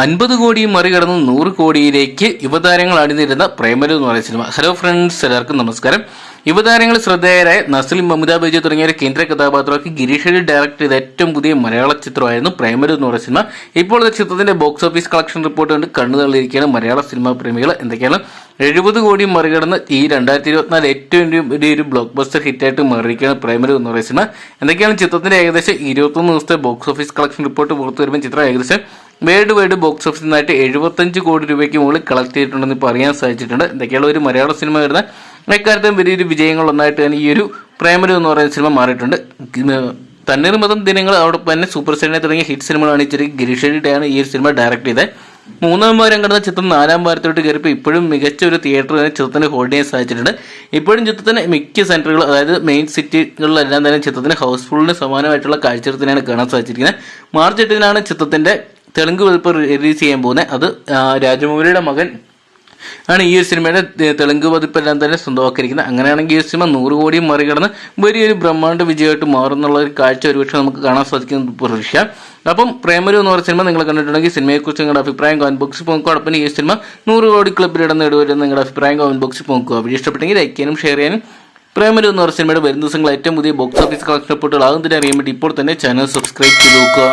അൻപത് കോടിയും മറികടന്ന് നൂറ് കോടിയിലേക്ക് യുവതാരങ്ങൾ അണിനിരുന്ന പ്രേമലു എന്ന് പറയുന്ന സിനിമ. ഹലോ ഫ്രണ്ട്സ് എല്ലാവർക്കും നമസ്കാരം. യുവതാരങ്ങൾ ശ്രദ്ധേയരായ നസ്ലിം മമിത ബൈജു തുടങ്ങിയ കേന്ദ്ര കഥാപാത്രമാക്കി ഗിരീഷ് ഡയറക്ട് ചെയ്ത ഏറ്റവും പുതിയ മലയാള ചിത്രമായിരുന്നു പ്രേമലു എന്ന് പറയുന്ന സിനിമ. ഇപ്പോൾ ചിത്രത്തിന്റെ ബോക്സ് ഓഫീസ് കളക്ഷൻ റിപ്പോർട്ട് കണ്ട് കണ്ണു തള്ളിയിരിക്കുകയാണ് മലയാള സിനിമാ പ്രേമികൾ. എന്തൊക്കെയാണ്? എഴുപത് കോടി മറികടന്ന് ഈ രണ്ടായിരത്തി ഇരുപത്തിനാല് ഏറ്റവും വലിയ ഒരു ബ്ലോക്ക് ബസ്റ്റർ ഹിറ്റായിട്ട് മാറിയിരിക്കുകയാണ് പ്രേമലു എന്ന് പറയുന്ന സിനിമ. എന്തൊക്കെയാണ് ചിത്രത്തിന്റെ ഏകദേശം ഇരുപത്തൊന്ന് ദിവസത്തെ ബോക്സ് ഓഫീസ് കളക്ഷൻ റിപ്പോർട്ട് പുറത്തു വരുമ്പോൾ ചിത്രം ഏകദേശം വേൾഡ് വൈഡ് ബോക്സ് ഓഫീസിൽ നിന്നായിട്ട് എഴുപത്തഞ്ച് കോടി രൂപയ്ക്ക് മുകളിൽ കളക്ട് ചെയ്തിട്ടുണ്ടെന്ന് ഇപ്പോൾ അറിയാൻ സാധിച്ചിട്ടുണ്ട്. എന്തൊക്കെയാണ് ഒരു മലയാള സിനിമ വരുന്ന എക്കാലത്തും വലിയൊരു വിജയങ്ങൾ ഒന്നായിട്ട് തന്നെ ഈ ഒരു പ്രേമലു എന്ന് പറയുന്ന സിനിമ മാറിയിട്ടുണ്ട്. തണ്ണീർമതം ദിനങ്ങൾ അവിടെ തന്നെ സൂപ്പർ സ്റ്റാറിനെ തുടങ്ങിയ ഹിറ്റ് സിനിമകൾ ഈ ഗിരീഷ് ഷെഡിയാണ് ഈ ഒരു സിനിമ ഡയറക്ട് ചെയ്തത്. മൂന്നാം വാരം കടന്ന ചിത്രം നാലാം വാരത്തോട്ട് കയറിപ്പോൾ ഇപ്പോഴും മികച്ച ഒരു തിയേറ്റർ തന്നെ ചിത്രത്തിന് ഹോൾഡ് ചെയ്യാൻ സാധിച്ചിട്ടുണ്ട്. ഇപ്പോഴും ചിത്രത്തിന് മിക്ക സെന്ററുകൾ അതായത് മെയിൻ സിറ്റികളിലെല്ലാം തന്നെ ചിത്രത്തിന് ഹൗസ്ഫുള്ളിന് സമാനമായിട്ടുള്ള കാഴ്ചത്തിനാണ് കാണാൻ സാധിച്ചിരിക്കുന്നത്. മാർച്ച് എട്ടിനാണ് ചിത്രത്തിന്റെ തെലുങ്ക് പതിപ്പ് റിലീസ് ചെയ്യാൻ പോകുന്നത് അത് രാജമൗലിയുടെ മകൻ ആണ് ഈ ഒരു സിനിമയുടെ തെലുങ്ക് പതിപ്പെല്ലാം തന്നെ സ്വന്തമാക്കിയിരിക്കുന്നത്. അങ്ങനെയാണെങ്കിൽ ഈ സിനിമ നൂറ് കോടിയും മറികടന്ന് വലിയൊരു ബ്രഹ്മാണ്ട വിജയമായിട്ട് മാറുന്നുള്ള ഒരു കാഴ്ച ഒരുപക്ഷെ നമുക്ക് കാണാൻ സാധിക്കുന്ന പ്രതീക്ഷ. അപ്പം പ്രേമരു എന്ന് പറഞ്ഞ സിനിമ നിങ്ങൾ കണ്ടിട്ടുണ്ടെങ്കിൽ സിനിമയെക്കുറിച്ച് നിങ്ങളുടെ അഭിപ്രായം കമന്റ് ബോക്സിൽ പോകുക അതോടൊപ്പം ഈ സിനിമ നൂറ് കോടി ക്ലബ്ബിൽ ഇടം നേടുവരും നിങ്ങളുടെ അഭിപ്രായം കമന്റ് ബോക്സിൽ പോകുക വീഡിയോ ഇഷ്ടപ്പെട്ടെങ്കിൽ ലൈക്ക് ചെയ്യാനും ഷെയർ ചെയ്യാനും പ്രേമരു എന്ന് പറഞ്ഞ സിനിമയുടെ വരുന്ന ദിവസങ്ങൾ ഏറ്റവും പുതിയ ബോക്സ് ഓഫീസ് കളക്ഷൻ റിപ്പോർട്ടുകൾ ആകുന്നതിനെ അറിയാൻ വേണ്ടി ഇപ്പോൾ തന്നെ ചാനൽ സബ്സ്ക്രൈബ് ചെയ്ത് നോക്കുക.